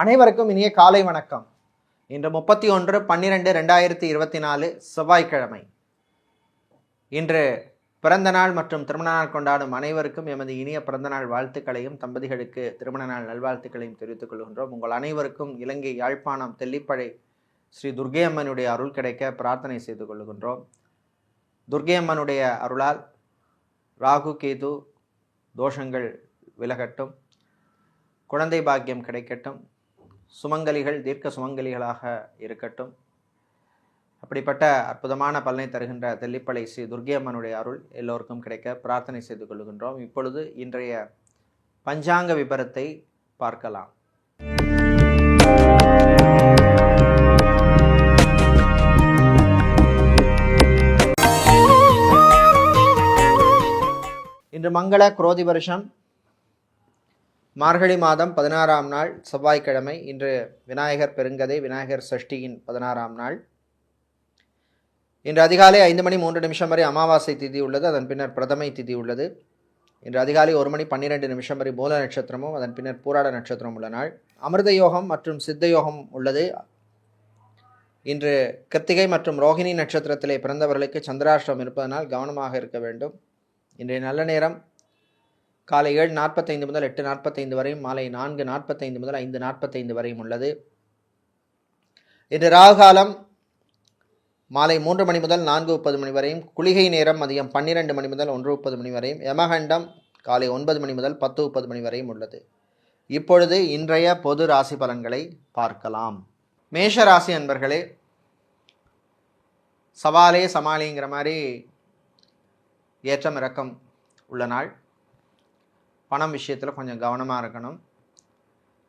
அனைவருக்கும் இனிய காலை வணக்கம். இன்று முப்பத்தி ஒன்று பன்னிரெண்டு ரெண்டாயிரத்தி இருபத்தி நாலு செவ்வாய்க்கிழமை. இன்று பிறந்த நாள் மற்றும் திருமண நாள் கொண்டாடும் அனைவருக்கும் எமது இனிய பிறந்தநாள் வாழ்த்துக்களையும் தம்பதிகளுக்கு திருமண நாள் நல்வாழ்த்துக்களையும் தெரிவித்துக் கொள்கின்றோம். உங்கள் அனைவருக்கும் இலங்கை யாழ்ப்பாணம் தெல்லிப்படை ஸ்ரீ துர்க்கை அம்மனுடைய அருள் கிடைக்க பிரார்த்தனை செய்து கொள்கின்றோம். துர்க்கை அம்மனுடைய அருளால் ராகு கேது தோஷங்கள் விலகட்டும். குழந்தை பாக்கியம் கிடைக்கட்டும். சுமங்கலிகள் தீர்க்க சுமங்கலிகளாக இருக்கட்டும். அப்படிப்பட்ட அற்புதமான பலனை தருகின்ற தெல்லிப்பளை ஸ்ரீ துர்கியம்மனுடைய அருள் எல்லோருக்கும் கிடைக்க பிரார்த்தனை செய்து கொள்கின்றோம். இப்பொழுது இன்றைய பஞ்சாங்க விபரத்தை பார்க்கலாம். இன்று மங்கள குரோதி வருஷம். மார்கழி மாதம் பதினாறாம் நாள் செவ்வாய்க்கிழமை. இன்று விநாயகர் பெருங்கதை விநாயகர் சஷ்டியின் பதினாறாம் நாள். இன்று அதிகாலை ஐந்து மணி மூன்று நிமிஷம் வரை அமாவாசை திதி உள்ளது அதன் பின்னர் பிரதமை திதி உள்ளது. இன்று அதிகாலை ஒரு மணி பன்னிரெண்டு நிமிஷம் வரை மூல நட்சத்திரமும் அதன் பின்னர் பூராட நட்சத்திரம் உள்ள நாள். அமிர்த யோகம் மற்றும் சித்த யோகம் உள்ளது. இன்று கிருத்திகை மற்றும் ரோகிணி நட்சத்திரத்திலே பிறந்தவர்களுக்கு சந்திராஷ்டிரம் இருப்பதனால் கவனமாக இருக்க வேண்டும். இன்றைய நல்ல நேரம் காலை ஏழு நாற்பத்தைந்து முதல் எட்டு நாற்பத்தைந்து வரையும் மாலை நான்கு நாற்பத்தைந்து முதல் ஐந்து நாற்பத்தைந்து வரையும் உள்ளது. இன்று ராகுகாலம் மாலை மூன்று மணி முதல் நான்கு முப்பது மணி வரையும் குளிகை நேரம் மதியம் பன்னிரெண்டு மணி முதல் ஒன்று முப்பது மணி வரையும் யமகண்டம் காலை ஒன்பது மணி முதல் பத்து முப்பது மணி வரையும் உள்ளது. இப்பொழுது இன்றைய பொது ராசி பலன்களை பார்க்கலாம். மேஷ ராசி அன்பர்களே சவாலே சமாளிங்கிற மாதிரி ஏற்றம் இறக்கம் உள்ள நாள். பணம் விஷயத்தில் கொஞ்சம் கவனமாக இருக்கணும்.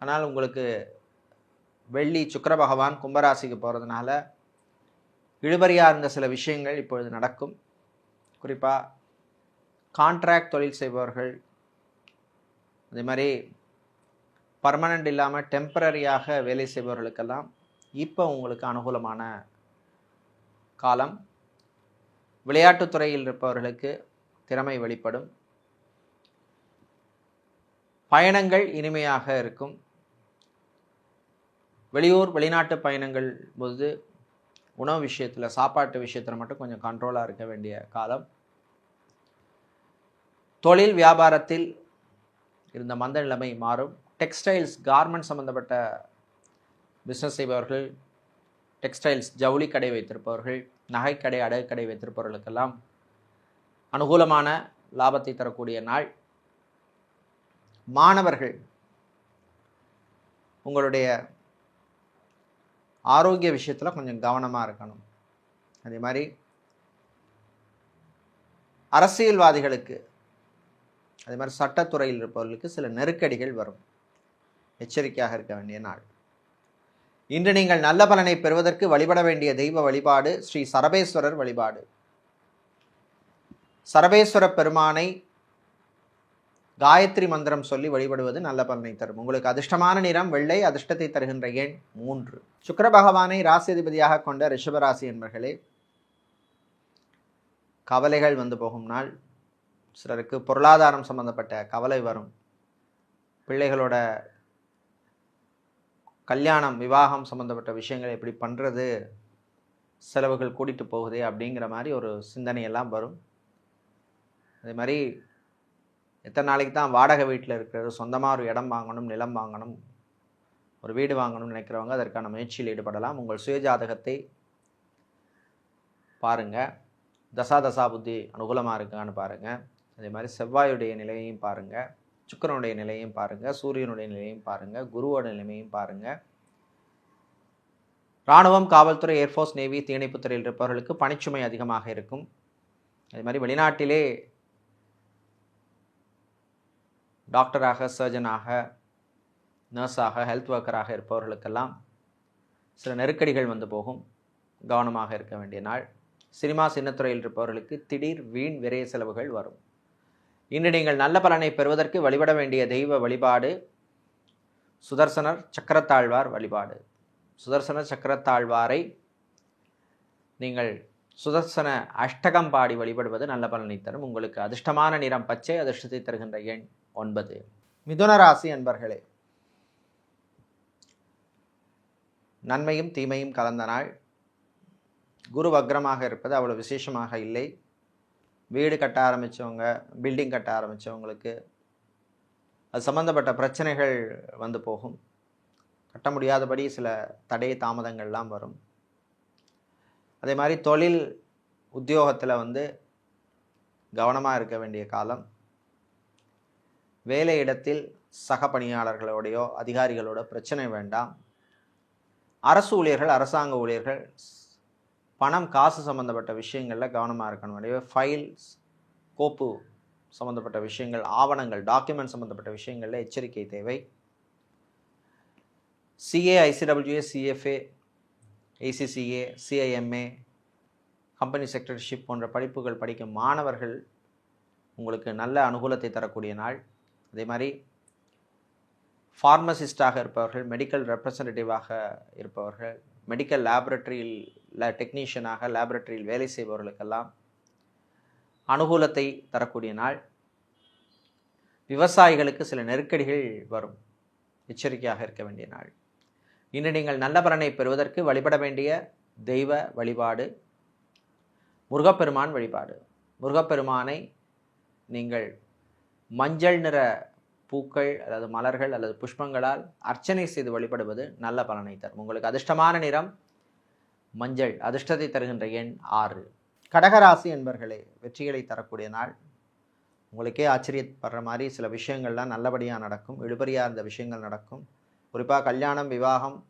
ஆனால் உங்களுக்கு வெள்ளி சுக்கர பகவான் கும்பராசிக்கு போகிறதுனால இழுபறியாக இருந்த சில விஷயங்கள் இப்பொழுது நடக்கும். குறிப்பாக கான்ட்ராக்ட் தொழில் செய்பவர்கள் அதே மாதிரி பர்மனண்ட் இல்லாமல் டெம்பரரியாக வேலை செய்பவர்களுக்கெல்லாம் இப்போ உங்களுக்கு அனுகூலமான காலம். விளையாட்டுத்துறையில் இருப்பவர்களுக்கு திறமை வெளிப்படும். பயணங்கள் இனிமையாக இருக்கும். வெளியூர் வெளிநாட்டு பயணங்கள் போது உணவு விஷயத்தில் சாப்பாட்டு விஷயத்தில் மட்டும் கொஞ்சம் கண்ட்ரோலாக இருக்க வேண்டிய காலம். தொழில் வியாபாரத்தில் இருந்த மந்த நிலைமை மாறும். டெக்ஸ்டைல்ஸ் கார்மெண்ட் சம்மந்தப்பட்ட பிஸ்னஸ் செய்பவர்கள் டெக்ஸ்டைல்ஸ் ஜவுளி கடை வைத்திருப்பவர்கள் நகைக்கடை அடகு கடை வைத்திருப்பவர்களுக்கெல்லாம் அனுகூலமான லாபத்தை தரக்கூடிய நாள். மாணவர்கள் உங்களுடைய ஆரோக்கிய விஷயத்தில் கொஞ்சம் கவனமாக இருக்கணும். அதே மாதிரி அரசியல்வாதிகளுக்கு அதே மாதிரி சட்டத்துறையில் இருப்பவர்களுக்கு சில நெருக்கடிகள் வரும். எச்சரிக்கையாக இருக்க வேண்டிய நாள். இன்று நீங்கள் நல்ல பலனை பெறுவதற்கு வழிபட வேண்டிய தெய்வ வழிபாடு ஸ்ரீ சரபேஸ்வரர் வழிபாடு. சரபேஸ்வர பெருமானை காயத்ரி மந்திரம் சொல்லி வழிபடுவது நல்ல பலனை தரும். உங்களுக்கு அதிர்ஷ்டமான நிறம் வெள்ளை அதிர்ஷ்டத்தை தருகின்ற எண் மூன்று. சுக்கர பகவானை ராசியதிபதியாக கொண்ட ரிஷபராசி என்பர்களே கவலைகள் வந்து போகும் நாள். சிலருக்கு பொருளாதாரம் சம்பந்தப்பட்ட கவலை வரும். பிள்ளைகளோட கல்யாணம் விவாகம் சம்மந்தப்பட்ட விஷயங்களை எப்படி பண்ணுறது செலவுகள் கூட்டிகிட்டு போகுதே அப்படிங்கிற மாதிரி ஒரு சிந்தனையெல்லாம் வரும். அதே மாதிரி எத்தனை நாளைக்கு தான் வாடகை வீட்டில் இருக்கிறது? சொந்தமாக ஒரு இடம் வாங்கணும் நிலம் வாங்கணும் ஒரு வீடு வாங்கணும்னு நினைக்கிறவங்க அதற்கான முயற்சியில் ஈடுபடலாம். உங்கள் சுயஜாதகத்தை பாருங்கள் தசா தசா புத்தி அனுகூலமாக இருக்கான்னு பாருங்கள் அதே மாதிரி செவ்வாயுடைய நிலையையும் பாருங்கள் சுக்கரனுடைய நிலையையும் பாருங்கள் சூரியனுடைய நிலையையும் பாருங்கள் குருவோட நிலைமையும் பாருங்கள் இராணுவம் காவல்துறை ஏர்ஃபோர்ஸ் நேவி தீயணைப்புத்துறையில் இருப்பவர்களுக்கு பணிச்சுமை அதிகமாக இருக்கும். அதே மாதிரி வெளிநாட்டிலே டாக்டராக சர்ஜனாக நர்ஸாக ஹெல்த் ஒர்க்கராக இருப்பவர்களுக்கெல்லாம் சில நெருக்கடிகள் வந்து போகும். கவனமாக இருக்க வேண்டிய நாள். சினிமா சின்னத்துறையில் இருப்பவர்களுக்கு திடீர் வீண் விரைய செலவுகள் வரும். இன்று நீங்கள் நல்ல பலனை பெறுவதற்கு வழிபட வேண்டிய தெய்வ வழிபாடு சுதர்சனர் சக்கரத்தாழ்வார் வழிபாடு. சுதர்சன சக்கரத்தாழ்வாரை நீங்கள் சுதர்சன அஷ்டகம் பாடி வழிபடுவது நல்ல பலனை தரும். உங்களுக்கு அதிர்ஷ்டமான நிறம் பச்சை அதிர்ஷ்டத்தை தருகின்ற எண் ஒன்பது. மிதுன ராசி அன்பர்களே நன்மையும் தீமையும் கலந்த நாள். குரு வக்ரமாக இருப்பது அவ்வளோ விசேஷமாக இல்லை. வீடு கட்ட ஆரம்பித்தவங்க பில்டிங் கட்ட ஆரம்பித்தவங்களுக்கு அது சம்மந்தப்பட்ட பிரச்சனைகள் வந்து போகும். கட்ட முடியாதபடி சில தடை தாமதங்கள்லாம் வரும். அதே மாதிரி தொழில் உத்தியோகத்தில் வந்து கவனமாக இருக்க வேண்டிய காலம். வேலை இடத்தில் சக பணியாளர்களோடையோ அதிகாரிகளோட பிரச்சனை வேண்டாம். அரசு ஊழியர்கள் அரசாங்க ஊழியர்கள் பணம் காசு சம்மந்தப்பட்ட விஷயங்களில் கவனமாக இருக்கணும். ஃபைல்ஸ் கோப்பு சம்மந்தப்பட்ட விஷயங்கள் ஆவணங்கள் டாக்குமெண்ட் சம்மந்தப்பட்ட விஷயங்களில் எச்சரிக்கை தேவை. CA ICWA CFA ACCA CIMA company secretaryship போன்ற படிப்புகள் படிக்கும் மாணவர்கள் உங்களுக்கு நல்ல அனுகூலத்தை தரக்கூடிய நாள். அதே மாதிரி ஃபார்மசிஸ்டாக இருப்பவர்கள் மெடிக்கல் ரெப்ரசன்டேட்டிவாக இருப்பவர்கள் மெடிக்கல் லேபரட்டரியில் டெக்னீஷியனாக லேபரட்டரியில் வேலை செய்பவர்களுக்கெல்லாம் அனுகூலத்தை தரக்கூடிய நாள். விவசாயிகளுக்கு சில நெருக்கடிகள் வரும். எச்சரிக்கையாக இருக்க வேண்டிய நாள். இன்று நீங்கள் நல்ல பலனை பெறுவதற்கு வழிபட வேண்டிய தெய்வ வழிபாடு முருகப்பெருமான் வழிபாடு. முருகப்பெருமானை நீங்கள் மஞ்சள் நிற பூக்கள் அல்லது மலர்கள் அல்லது புஷ்பங்களால் அர்ச்சனை செய்து வழிபடுவது நல்ல பலனை தரும். உங்களுக்கு அதிர்ஷ்டமான நிறம் மஞ்சள். அதிர்ஷ்டத்தை தருகின்ற எண் ஆறு. கடகராசி என்பர்களே வெற்றிகளை தரக்கூடிய நாள். உங்களுக்கே ஆச்சரியப்படுற மாதிரி சில விஷயங்கள்லாம் நல்லபடியாக நடக்கும். இழுபறியாக இருந்த விஷயங்கள் நடக்கும். குறிப்பாக கல்யாணம் விவாகம்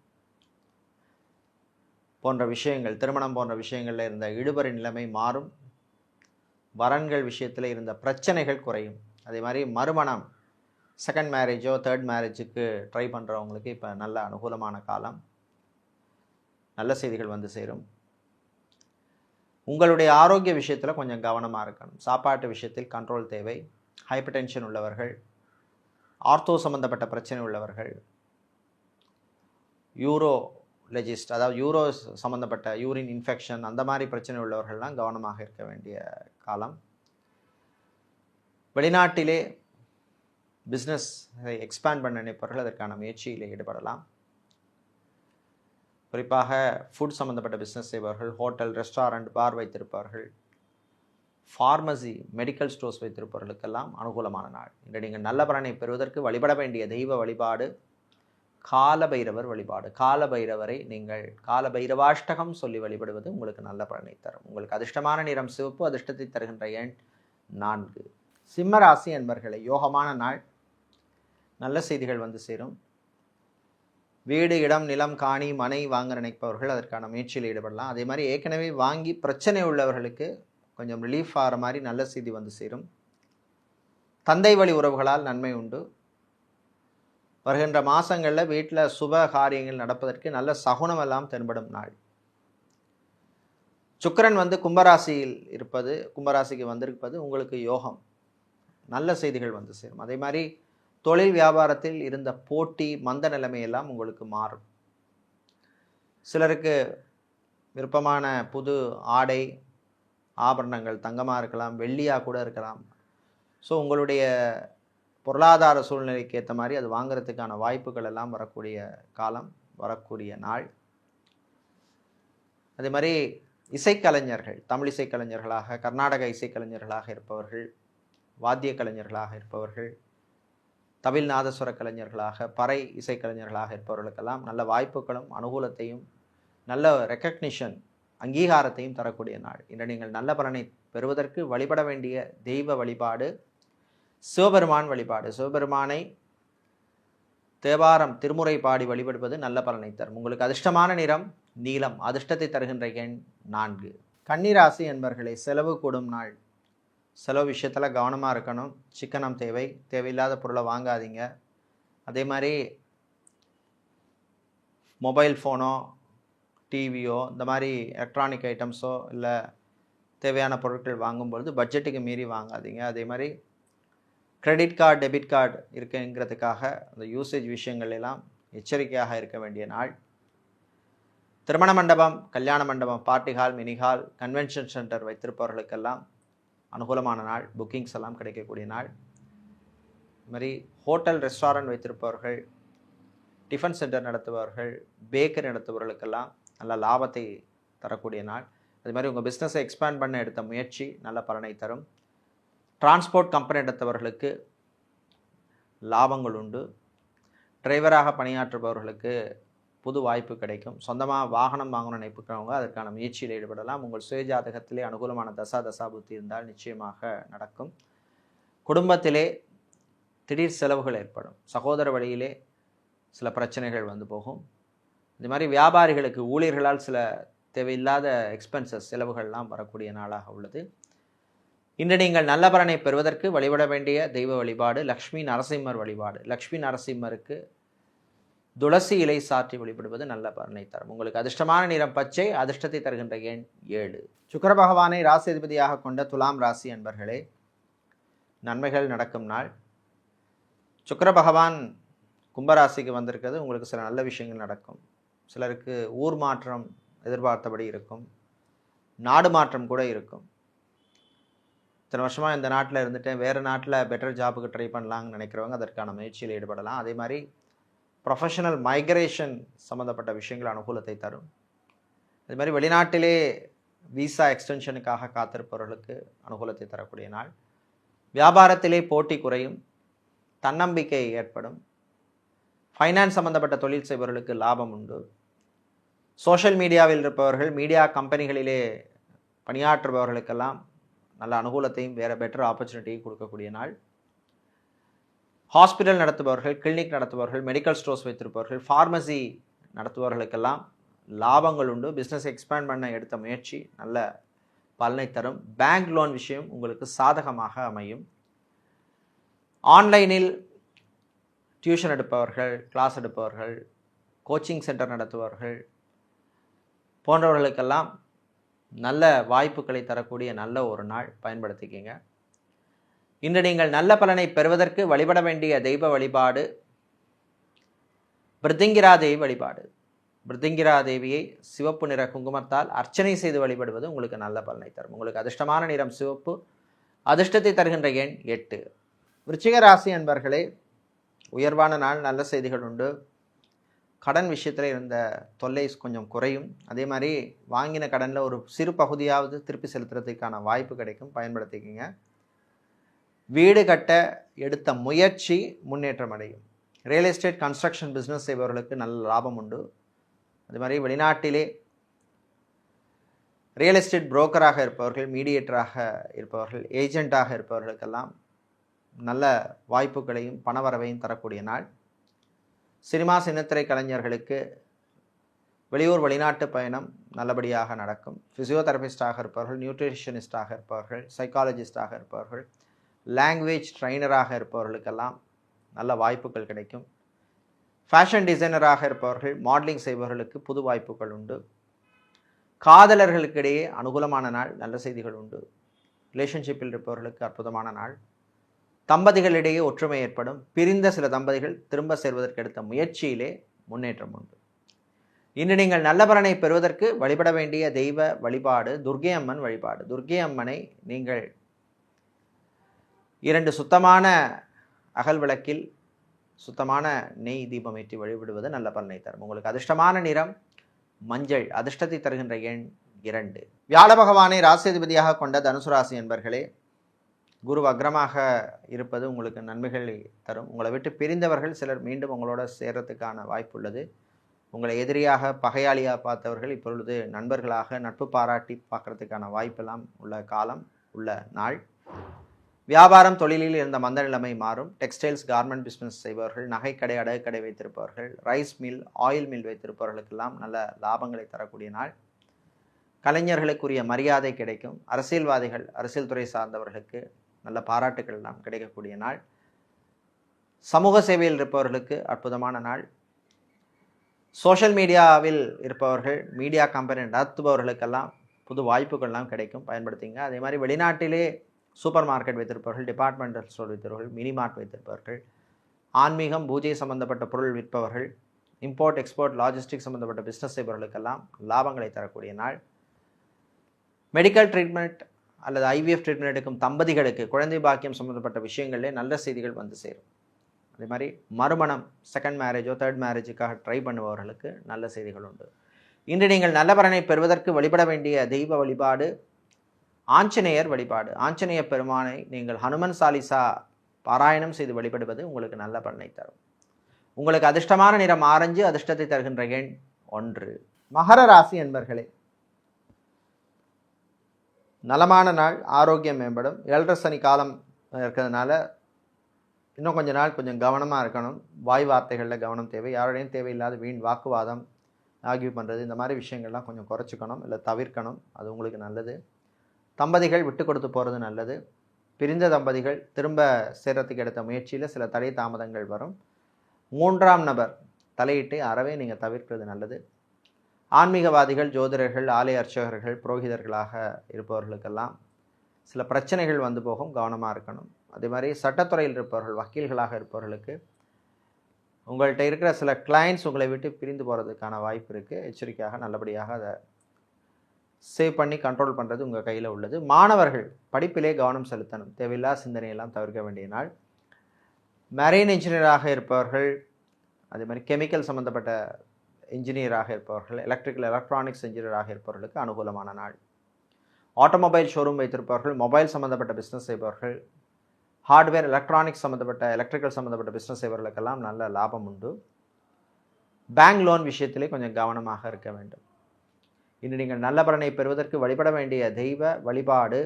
போன்ற விஷயங்கள் திருமணம் போன்ற விஷயங்களில் இருந்த இழுபறி நிலைமை மாறும். வரன்கள் விஷயத்தில் இருந்த பிரச்சனைகள் குறையும். அதே மாதிரி மறுமணம் செகண்ட் மேரேஜோ தேர்ட் மேரேஜுக்கு ட்ரை பண்ணுறவங்களுக்கு இப்போ நல்ல அனுகூலமான காலம். நல்ல செய்திகள் வந்து சேரும். உங்களுடைய ஆரோக்கிய விஷயத்தில் கொஞ்சம் கவனமாக இருக்கணும். சாப்பாட்டு விஷயத்தில் கண்ட்ரோல் தேவை. ஹைப்பர் டென்ஷன் உள்ளவர்கள் ஆர்த்தோ சம்மந்தப்பட்ட பிரச்சனை உள்ளவர்கள் யூரோ லெஜிஸ்ட் அதாவது யூரோ சம்மந்தப்பட்ட யூரின் இன்ஃபெக்ஷன் அந்த மாதிரி பிரச்சனை உள்ளவர்கள்லாம் கவனமாக இருக்க வேண்டிய காலம். வெளிநாட்டிலே பிஸ்னஸ் எக்ஸ்பேண்ட் பண்ண நினைப்பவர்கள் அதற்கான முயற்சியில் ஈடுபடலாம். குறிப்பாக ஃபுட் சம்மந்தப்பட்ட பிஸ்னஸ் செய்பவர்கள் ஹோட்டல் ரெஸ்டாரண்ட் பார் வைத்திருப்பவர்கள் ஃபார்மசி மெடிக்கல் ஸ்டோர்ஸ் வைத்திருப்பவர்களுக்கெல்லாம் அனுகூலமான நாள். இன்று நீங்கள் நல்ல பலனை பெறுவதற்கு வழிபட வேண்டிய தெய்வ வழிபாடு காலபைரவர் வழிபாடு. காலபைரவரை நீங்கள் காலபைரவாஷ்டகம் சொல்லி வழிபடுவது உங்களுக்கு நல்ல பலனை தரும். உங்களுக்கு அதிர்ஷ்டமான நிறம் சிவப்பு அதிர்ஷ்டத்தை தருகின்ற எண் நான்கு. சிம்மராசி அன்பர்களை யோகமான நாள். நல்ல செய்திகள் வந்து சேரும். வீடு இடம் நிலம் காணி மனை வாங்க நினைப்பவர்கள் அதற்கான முயற்சியில் ஈடுபடலாம். அதே மாதிரி ஏற்கனவே வாங்கி பிரச்சனை உள்ளவர்களுக்கு கொஞ்சம் ரிலீஃப் ஆகிற மாதிரி நல்ல செய்தி வந்து சேரும். தந்தை வழி உறவுகளால் நன்மை உண்டு. வருகின்ற மாதங்களில் வீட்டில் சுப காரியங்கள் நடப்பதற்கு நல்ல சகுனம் எல்லாம் தென்படும் நாள். சுக்கரன் வந்து கும்பராசியில் இருப்பது கும்பராசிக்கு வந்திருப்பது உங்களுக்கு யோகம். நல்ல செய்திகள் வந்து சேரும். அதே மாதிரி தொழில் வியாபாரத்தில் இருந்த போட்டி மந்த நிலைமையெல்லாம் உங்களுக்கு மாறும். சிலருக்கு விருப்பமான புது ஆடை ஆபரணங்கள் தங்கமாக இருக்கலாம் வெள்ளியாக கூட இருக்கலாம். ஸோ உங்களுடைய பொருளாதார சூழ்நிலைக்கு ஏற்ற மாதிரி அது வாங்குறதுக்கான வாய்ப்புகள் எல்லாம் வரக்கூடிய காலம் வரக்கூடிய நாள். அதே மாதிரி இசைக்கலைஞர்கள் தமிழ் இசைக்கலைஞர்களாக கர்நாடக இசைக்கலைஞர்களாக இருப்பவர்கள் வாத்திய கலைஞர்களாக இருப்பவர்கள் தமிழ் நாதஸ்வர கலைஞர்களாக பறை இசைக்கலைஞர்களாக இருப்பவர்களுக்கெல்லாம் நல்ல வாய்ப்புகளும் அனுகூலத்தையும் நல்ல ரெக்கக்னிஷன் அங்கீகாரத்தையும் தரக்கூடிய நாள். இன்று நீங்கள் நல்ல பலனை பெறுவதற்கு வழிபட வேண்டிய தெய்வ வழிபாடு சிவபெருமான் வழிபாடு. சிவபெருமானை தேவாரம் திருமுறை பாடி வழிபடுவது நல்ல பலனை தரும். உங்களுக்கு அதிர்ஷ்டமான நிறம் நீலம். அதிர்ஷ்டத்தை தருகின்ற எண் நான்கு. கன்னிராசி என்பர்களை செலவு கூடும் நாள். செலவு விஷயத்தில் கவனமாக இருக்கணும். சிக்கனம் தேவை. தேவையில்லாத பொருளை வாங்காதீங்க. அதே மாதிரி மொபைல் ஃபோனோ டிவியோ இந்த மாதிரி எலக்ட்ரானிக் ஐட்டம்ஸோ இல்லை தேவையான பொருட்கள் வாங்கும்பொழுது பட்ஜெட்டுக்கு மீறி வாங்காதீங்க. அதே மாதிரி கிரெடிட் கார்டு டெபிட் கார்டு இருக்குங்கிறதுக்காக அந்த யூசேஜ் விஷயங்கள் எல்லாம் எச்சரிக்கையாக இருக்க வேண்டிய நாள். திருமண மண்டபம் கல்யாண மண்டபம் party hall mini hall convention centre வைத்திருப்பவர்களுக்கெல்லாம் அனுகூலமான நாள் புக்கிங்ஸ் எல்லாம் கிடைக்கக்கூடிய நாள். இது மாதிரி ஹோட்டல் ரெஸ்டாரண்ட் வைத்திருப்பவர்கள் டிஃபன் சென்டர் நடத்துபவர்கள் பேக்கரி நடத்துபவர்களுக்கெல்லாம் நல்ல லாபத்தை தரக்கூடிய நாள். அது மாதிரி உங்கள் பிஸ்னஸை எக்ஸ்பேண்ட் பண்ண எடுத்த முயற்சி நல்ல பலனை தரும். டிரான்ஸ்போர்ட் கம்பெனி எடுத்தவர்களுக்கு லாபங்கள் உண்டு. டிரைவராக பணியாற்றுபவர்களுக்கு புது வாய்ப்பு கிடைக்கும். சொந்தமாக வாகனம் வாங்கணும் நினைப்புக்கிறவங்க அதற்கான முயற்சியில் ஈடுபடலாம். உங்கள் சுயஜாதகத்திலே அனுகூலமான தசா தசா புத்தி இருந்தால் நிச்சயமாக நடக்கும். குடும்பத்திலே திடீர் செலவுகள் ஏற்படும். சகோதர வழியிலே சில பிரச்சனைகள் வந்து போகும். இந்த மாதிரி வியாபாரிகளுக்கு ஊழியர்களால் சில தேவையில்லாத எக்ஸ்பென்சஸ் செலவுகள்லாம் வரக்கூடிய நாளாக உள்ளது. இன்று நீங்கள் நல்ல பலனை பெறுவதற்கு வழிபட வேண்டிய தெய்வ வழிபாடு லக்ஷ்மி நரசிம்மர் வழிபாடு. லக்ஷ்மி நரசிம்மருக்கு துளசி இலை சாற்றி வழிபடுவது நல்ல பலனை தரும். உங்களுக்கு அதிர்ஷ்டமான நிறம் பச்சை அதிர்ஷ்டத்தை தருகின்ற எண் ஏழு. சுக்கர பகவானை ராசி கொண்ட துலாம் ராசி அன்பர்களே நன்மைகள் நடக்கும் நாள். சுக்கர பகவான் கும்பராசிக்கு வந்திருக்கிறது. உங்களுக்கு சில நல்ல விஷயங்கள் நடக்கும். சிலருக்கு ஊர் மாற்றம் எதிர்பார்த்தபடி இருக்கும். நாடு மாற்றம் கூட இருக்கும். இத்தனை வருஷமாக இந்த நாட்டில் இருந்துட்டு வேறு நாட்டில் பெட்டர் ஜாபுக்கு ட்ரை பண்ணலாம்னு நினைக்கிறவங்க அதற்கான முயற்சியில் ஈடுபடலாம். அதே மாதிரி ப்ரொஃபஷனல் மைக்ரேஷன் சம்மந்தப்பட்ட விஷயங்கள் அனுகூலத்தை தரும். அது மாதிரி வெளிநாட்டிலே விசா எக்ஸ்டென்ஷனுக்காக காத்திருப்பவர்களுக்கு அனுகூலத்தை தரக்கூடிய நாள். வியாபாரத்திலே போட்டி குறையும். தன்னம்பிக்கை ஏற்படும். ஃபைனான்ஸ் சம்பந்தப்பட்ட தொழில் செய்பவர்களுக்கு லாபம் உண்டு. சோஷியல் மீடியாவில் இருப்பவர்கள் மீடியா கம்பெனிகளிலே பணியாற்றுபவர்களுக்கெல்லாம் நல்ல அனுகூலத்தையும் வேறு பெட்டர் ஆப்பர்ச்சுனிட்டியும் கொடுக்கக்கூடிய நாள். ஹாஸ்பிட்டல் நடத்துபவர்கள் கிளினிக் நடத்துபவர்கள் மெடிக்கல் ஸ்டோர்ஸ் வைத்திருப்பவர்கள் ஃபார்மசி நடத்துபவர்களுக்கெல்லாம் லாபங்கள் உண்டு. பிஸ்னஸ் எக்ஸ்பேண்ட் பண்ண எடுத்த முயற்சி நல்ல பலனை தரும். பேங்க் லோன் விஷயம் உங்களுக்கு சாதகமாக அமையும். ஆன்லைனில் டியூஷன் எடுப்பவர்கள் கிளாஸ் எடுப்பவர்கள் கோச்சிங் சென்டர் நடத்துபவர்கள் போன்றவர்களுக்கெல்லாம் நல்ல வாய்ப்புகளை தரக்கூடிய நல்ல ஒரு நாள் பயன்படுத்திக்கிங்க. இன்று நீங்கள் நல்ல பலனை பெறுவதற்கு வழிபட வேண்டிய தெய்வ வழிபாடு பிருத்திங்கிரா தேவி வழிபாடு. பிருத்திங்கிரா தேவியை சிவப்பு நிற குங்குமத்தால் அர்ச்சனை செய்து வழிபடுவது உங்களுக்கு நல்ல பலனை தரும். உங்களுக்கு அதிர்ஷ்டமான நிறம் சிவப்பு அதிர்ஷ்டத்தை தருகின்ற எண் எட்டு. விருச்சிக ராசி அன்பர்களே உயர்வான நாள் நல்ல செய்திகள் உண்டு. கடன் விஷயத்தில் இருந்த தொல்லை கொஞ்சம் குறையும். அதே மாதிரி வாங்கின கடனில் ஒரு சிறு பகுதியாவது திருப்பி செலுத்துறதுக்கான வாய்ப்பு கிடைக்கும். பயன்படுத்திக்கிங்க. வீடு கட்ட எடுத்த முயற்சி முன்னேற்றம் அடையும். ரியல் எஸ்டேட் கன்ஸ்ட்ரக்ஷன் பிஸ்னஸ் செய்பவர்களுக்கு நல்ல லாபம் உண்டு. அது மாதிரி வெளிநாட்டிலே ரியல் எஸ்டேட் புரோக்கராக இருப்பவர்கள் மீடியேட்டராக இருப்பவர்கள் ஏஜெண்ட்டாக இருப்பவர்களுக்கெல்லாம் நல்ல வாய்ப்புகளையும் பணவரவையும் தரக்கூடிய நாள். சினிமா சின்னத்திரை கலைஞர்களுக்கு வெளியூர் வெளிநாட்டு பயணம் நல்லபடியாக நடக்கும். ஃபிசியோதெரபிஸ்டாக இருப்பவர்கள் நியூட்ரிஷனிஸ்டாக இருப்பவர்கள் சைக்காலஜிஸ்டாக இருப்பவர்கள் லாங்குவேஜ் ட்ரைனராக இருப்பவர்களுக்கெல்லாம் நல்ல வாய்ப்புகள் கிடைக்கும். ஃபேஷன் டிசைனராக இருப்பவர்கள் மாடலிங் செய்பவர்களுக்கு புது வாய்ப்புகள் உண்டு. காதலர்களுக்கிடையே அனுகூலமான நாள் நல்ல செய்திகள் உண்டு. ரிலேஷன்ஷிப்பில் இருப்பவர்களுக்கு அற்புதமான நாள். தம்பதிகளிடையே ஒற்றுமை ஏற்படும். பிரிந்த சில தம்பதிகள் திரும்ப சேர்வதற்கு எடுத்த முயற்சியிலே முன்னேற்றம் உண்டு. இன்று நீங்கள் நல்ல பலனை பெறுவதற்கு வழிபட வேண்டிய தெய்வ வழிபாடு துர்கை அம்மன் வழிபாடு. துர்கை அம்மனை நீங்கள் இரண்டு சுத்தமான அகல் விளக்கில் சுத்தமான நெய் தீபம் ஏற்றி வழிபடுவது நல்ல பலனை தரும். உங்களுக்கு அதிர்ஷ்டமான நிறம் மஞ்சள் அதிர்ஷ்டத்தை தருகின்ற எண் இரண்டு. வியாழ பகவானை ராசியதிபதியாக கொண்ட தனுசு ராசி என்பர்களே குரு அக்ரமாக இருப்பது உங்களுக்கு நன்மைகளை தரும். உங்களை விட்டு பிரிந்தவர்கள் சிலர் மீண்டும் உங்களோட சேர்றதுக்கான வாய்ப்பு உள்ளது. உங்களை எதிரியாக பகையாளியாக பார்த்தவர்கள் இப்பொழுது நண்பர்களாக நட்பு பாராட்டி பார்க்கறதுக்கான வாய்ப்பெல்லாம் உள்ள காலம் உள்ள நாள். வியாபாரம் தொழிலில் இருந்த மந்த நிலைமை மாறும். டெக்ஸ்டைல்ஸ் கார்மெண்ட் பிஸ்னஸ் செய்பவர்கள் நகைக்கடை அடகுக்கடை வைத்திருப்பவர்கள் ரைஸ் மில் ஆயில் மில் வைத்திருப்பவர்களுக்கெல்லாம் நல்ல லாபங்களை தரக்கூடிய நாள். கலைஞர்களுக்குரிய மரியாதை கிடைக்கும். அரசியல்வாதிகள் அரசியல் துறை சார்ந்தவர்களுக்கு நல்ல பாராட்டுகள் எல்லாம் கிடைக்கக்கூடிய நாள். சமூக சேவையில் இருப்பவர்களுக்கு அற்புதமான நாள். சோஷியல் மீடியாவில் இருப்பவர்கள் மீடியா கம்பெனி நடத்துபவர்களுக்கெல்லாம் புது வாய்ப்புகள்லாம் கிடைக்கும். பயன்படுத்திங்க. அதே மாதிரி வெளிநாட்டிலே சூப்பர் மார்க்கெட் வைத்திருப்பவர்கள் டிபார்ட்மெண்டல் ஸ்டோர் வைத்திருப்பவர்கள் மினி மார்ட் வைத்திருப்பவர்கள் ஆன்மீகம் பூஜை சம்பந்தப்பட்ட பொருள் விற்பவர்கள் இம்போர்ட் எக்ஸ்போர்ட் லாஜிஸ்டிக் சம்பந்தப்பட்ட பிஸ்னஸ் செய்பவர்களுக்கெல்லாம் லாபங்களை தரக்கூடிய நாள். மெடிக்கல் ட்ரீட்மெண்ட் அல்லது ஐவிஎஃப் ட்ரீட்மெண்ட் எடுக்கும் தம்பதிகளுக்கு குழந்தை பாக்கியம் சம்பந்தப்பட்ட விஷயங்களிலே நல்ல செய்திகள் வந்து சேரும். அதே மாதிரி மறுமணம் செகண்ட் மேரேஜோ தேர்ட் மேரேஜுக்காக ட்ரை பண்ணுபவர்களுக்கு நல்ல செய்திகள் உண்டு. இன்று நீங்கள் நல்ல பலனை பெறுவதற்கு வழிபட வேண்டிய தெய்வ வழிபாடு ஆஞ்சநேயர் வழிபாடு. ஆஞ்சநேய பெருமானை நீங்கள் ஹனுமன் சாலிசா பாராயணம் செய்து வழிபடுவது உங்களுக்கு நல்ல பலனை தரும். உங்களுக்கு அதிர்ஷ்டமான நிறம் ஆரஞ்சு அதிர்ஷ்டத்தை தருகின்ற எண் ஒன்று. மகர ராசி என்பர்களே நலமான நாள் ஆரோக்கியம் மேம்படும். ஏழரை சனி காலம் இருக்கிறதுனால இன்னும் கொஞ்ச நாள் கொஞ்சம் கவனமாக இருக்கணும். வாய் வார்த்தைகளில் கவனம் தேவை. யாரோடையும் தேவையில்லாத வீண் வாக்குவாதம் ஆகிய பண்ணுறது இந்த மாதிரி விஷயங்கள்லாம் கொஞ்சம் குறைச்சிக்கணும் இல்லை தவிர்க்கணும். அது உங்களுக்கு நல்லது. தம்பதிகள் விட்டு கொடுத்து போகிறது நல்லது. பிரிந்த தம்பதிகள் திரும்ப சேர்றதுக்கு எடுத்த முயற்சியில் சில தடை தாமதங்கள் வரும். மூன்றாம் நபர் தலையிட்டு அறவே நீங்கள் தவிர்க்கிறது நல்லது. ஆன்மீகவாதிகள் ஜோதிடர்கள் ஆலய அர்ச்சகர்கள் புரோகிதர்களாக இருப்பவர்களுக்கெல்லாம் சில பிரச்சனைகள் வந்து போகும் கவனமாக இருக்கணும். அதே மாதிரி சட்டத்துறையில் இருப்பவர்கள் வக்கீல்களாக இருப்பவர்களுக்கு உங்கள்கிட்ட இருக்கிற சில கிளைண்ட்ஸ் உங்களை விட்டு பிரிந்து போகிறதுக்கான வாய்ப்பு இருக்குது எச்சரிக்கையாக நல்லபடியாக அதை சேவ் பண்ணி கண்ட்ரோல் பண்ணுறது உங்கள் கையில் உள்ளது. மாணவர்கள் படிப்பிலே கவனம் செலுத்தணும். தேவையில்லா சிந்தனையெல்லாம் தவிர்க்க வேண்டிய நாள். மெரெயின் இன்ஜினியராக இருப்பவர்கள் அதே மாதிரி கெமிக்கல் சம்மந்தப்பட்ட இன்ஜினியராக இருப்பவர்கள் எலக்ட்ரிக்கல் எலக்ட்ரானிக்ஸ் இன்ஜினியராக இருப்பவர்களுக்கு அனுகூலமான நாள். ஆட்டோமொபைல் ஷோரூம் வைத்திருப்பவர்கள் மொபைல் சம்மந்தப்பட்ட பிஸ்னஸ் செய்பவர்கள் ஹார்ட்வேர் எலக்ட்ரானிக்ஸ் சம்மந்தப்பட்ட எலக்ட்ரிக்கல் சம்மந்தப்பட்ட பிஸ்னஸ் செய்பவர்களுக்கெல்லாம் நல்ல லாபம் உண்டு. பேங்க் லோன் விஷயத்திலே கொஞ்சம் கவனமாக இருக்க வேண்டும். இன்று நீங்கள் நல்ல பலனை பெறுவதற்கு வழிபட வேண்டிய தெய்வ வழிபாடு.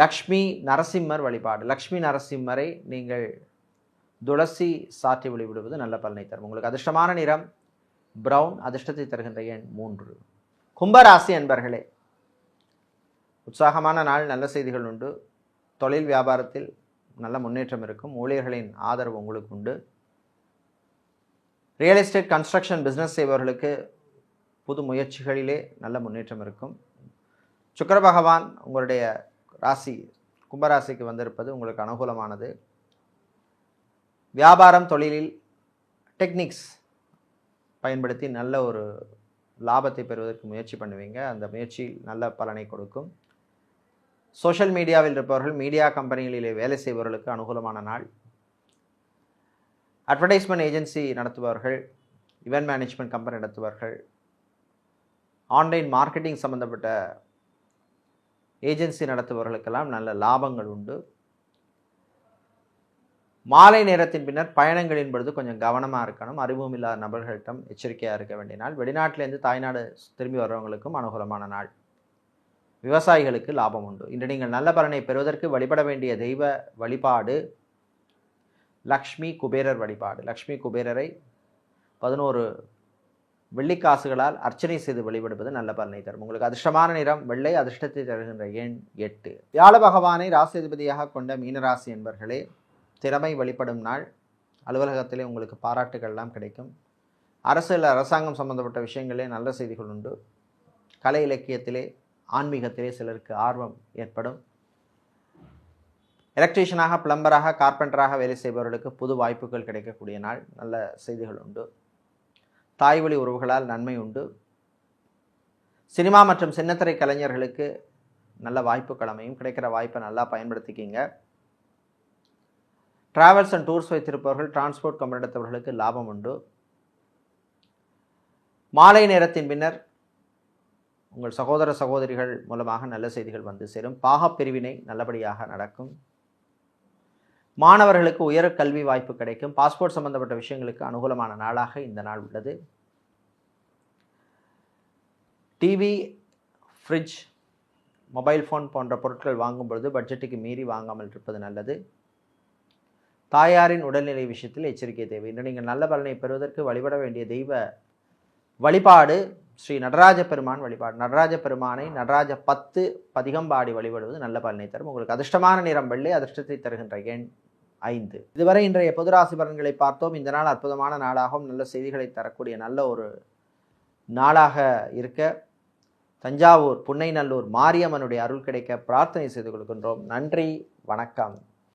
லக்ஷ்மி நரசிம்மர் வழிபாடு. லக்ஷ்மி நரசிம்மரை நீங்கள் துளசி சாற்றி வழிபடுவது நல்ல பலனை தரும். உங்களுக்கு அதிர்ஷ்டமான நிறம் பிரவுன் அதிர்ஷ்டத்தை தருகின்ற எண் மூன்று. கும்பராசி அன்பர்களே உற்சாகமான நாள் நல்ல செய்திகள் உண்டு. தொழில் வியாபாரத்தில் நல்ல முன்னேற்றம் இருக்கும். ஊழியர்களின் ஆதரவு உங்களுக்கு உண்டு. ரியல் எஸ்டேட் கன்ஸ்ட்ரக்ஷன் பிஸ்னஸ் செய்பவர்களுக்கு புது முயற்சிகளிலே நல்ல முன்னேற்றம் இருக்கும். சுக்கர பகவான் உங்களுடைய ராசி கும்பராசிக்கு வந்திருப்பது உங்களுக்கு அனுகூலமானது. வியாபாரம் தொழிலில் டெக்னிக்ஸ் பயன்படுத்தி நல்ல ஒரு லாபத்தை பெறுவதற்கு முயற்சி பண்ணுவீங்க. அந்த முயற்சியில் நல்ல பலனை கொடுக்கும். சோஷியல் மீடியாவில் இருப்பவர்கள் மீடியா கம்பெனிகளிலே வேலை செய்பவர்களுக்கு அனுகூலமான நாள். அட்வர்டைஸ்மெண்ட் ஏஜென்சி நடத்துபவர்கள் இவெண்ட் மேனேஜ்மெண்ட் கம்பெனி நடத்துபவர்கள் ஆன்லைன் மார்க்கெட்டிங் சம்மந்தப்பட்ட ஏஜென்சி நடத்துபவர்களுக்கெல்லாம் நல்ல லாபங்கள் உண்டு. மாலை நேரத்தின் பின்னர் பயணங்களின் பொழுது கொஞ்சம் கவனமாக இருக்கணும். அறிவும் இல்லாத நபர்களிடம் எச்சரிக்கையாக இருக்க வேண்டிய நாள். வெளிநாட்டிலேருந்து தாய்நாடு திரும்பி வர்றவங்களுக்கும் அனுகூலமான நாள். விவசாயிகளுக்கு லாபம் உண்டு. இன்று நீங்கள் நல்ல பலனை பெறுவதற்கு வழிபட வேண்டிய தெய்வ வழிபாடு லக்ஷ்மி குபேரர் வழிபாடு. லக்ஷ்மி குபேரரை பதினோரு வெள்ளிக்காசுகளால் அர்ச்சனை செய்து வழிபடுவது நல்ல பலனை தரும். உங்களுக்கு அதிர்ஷ்டமான நிறம் வெள்ளை அதிர்ஷ்டத்தை தருகின்ற எண் எட்டு. வியாழ பகவானை ராசிபதியாக கொண்ட மீனராசி என்பர்களே திறமை வெளிப்படும் நாள். அலுவலகத்திலே உங்களுக்கு பாராட்டுகள்லாம் கிடைக்கும். அரசியல் அரசாங்கம் சம்பந்தப்பட்ட விஷயங்களே நல்ல செய்திகள் உண்டு. கலை இலக்கியத்திலே ஆன்மீகத்திலே சிலருக்கு ஆர்வம் ஏற்படும். எலக்ட்ரீஷியனாக பிளம்பராக கார்பெண்டராக வேலை செய்பவர்களுக்கு புது வாய்ப்புகள் கிடைக்கக்கூடிய நாள். நல்ல செய்திகள் உண்டு. தாய் வழி உறவுகளால் நன்மை உண்டு. சினிமா மற்றும் சின்னத்திரை கலைஞர்களுக்கு நல்ல வாய்ப்புகள் அமையும் கிடைக்கிற வாய்ப்பை நல்லா பயன்படுத்திக்கிங்க. டிராவல்ஸ் அண்ட் டூர்ஸ் வைத்திருப்பவர்கள் டிரான்ஸ்போர்ட் கம்பெனி எடுத்தவர்களுக்கு லாபம் உண்டு. மாலை நேரத்தின் பின்னர் உங்கள் சகோதர சகோதரிகள் மூலமாக நல்ல செய்திகள் வந்து சேரும். பாகப் பிரிவினை நல்லபடியாக நடக்கும். மாணவர்களுக்கு உயர் கல்வி வாய்ப்பு கிடைக்கும். பாஸ்போர்ட் சம்பந்தப்பட்ட விஷயங்களுக்கு அனுகூலமான நாளாக இந்த நாள் உள்ளது. டிவி ஃப்ரிட்ஜ் மொபைல் ஃபோன் போன்ற பொருட்கள் வாங்கும் பொழுது பட்ஜெட்டுக்கு மீறி வாங்காமல் இருப்பது நல்லது. தாயாரின் உடல்நிலை விஷயத்தில் எச்சரிக்கை தேவை. இன்று நீங்கள் நல்ல பலனை பெறுவதற்கு வழிபட வேண்டிய தெய்வ வழிபாடு ஸ்ரீ நடராஜ பெருமான் வழிபாடு. நடராஜ பெருமானை நடராஜ பத்து பதிகம்பாடி வழிபடுவது நல்ல பலனை தரும். உங்களுக்கு அதிர்ஷ்டமான நிறம் வெள்ளை அதிர்ஷ்டத்தை தருகின்ற எண் ஐந்து. இதுவரை இன்றைய பொதுராசி பலன்களை பார்த்தோம். இந்த நாள் அற்புதமான நாளாகவும் நல்ல செய்திகளை தரக்கூடிய நல்ல ஒரு நாளாக இருக்க தஞ்சாவூர் புன்னைநல்லூர் மாரியம்மனுடைய அருள் கிடைக்க பிரார்த்தனை செய்து கொள்கின்றோம். நன்றி வணக்கம்.